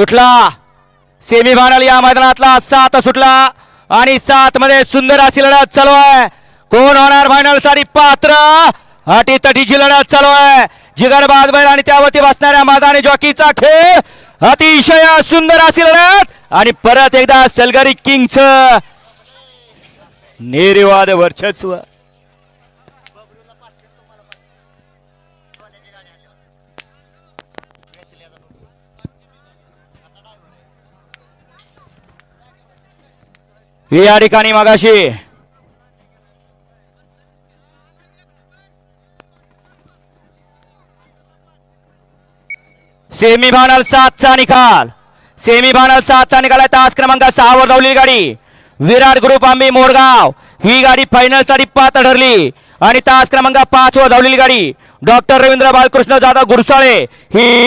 सुटला. Semi final या मैदानातला सात सुटला. आणि सात मध्ये सुंदर अशी लढत चालू आहे. कोण होणार फायनलसाठी पात्र? अटी तटीची लढत चालू आहे. जिगर बाजबैल आणि त्यावरती बसणाऱ्या मैदानी जॉकीचा खेळ अतिशय सुंदर अशी लढत. आणि परत एकदा सलगरी किंगच निर्वाद वर्चस्व. या ठिकाणी मगाशी. सेमी फायनल सातचा निकाल. सेमी फायनल सातचा निकाल आहे. तास क्रमांक सहावर धावली गाडी. विराट ग्रुप आंबी मोरगाव. ही गाडी फायनलसाठी पात्र ठरली. आणि तास क्रमांक पाच वर धावलेली गाडी. डॉक्टर रवींद्र बालकृष्ण जाधव गुरसाळे ही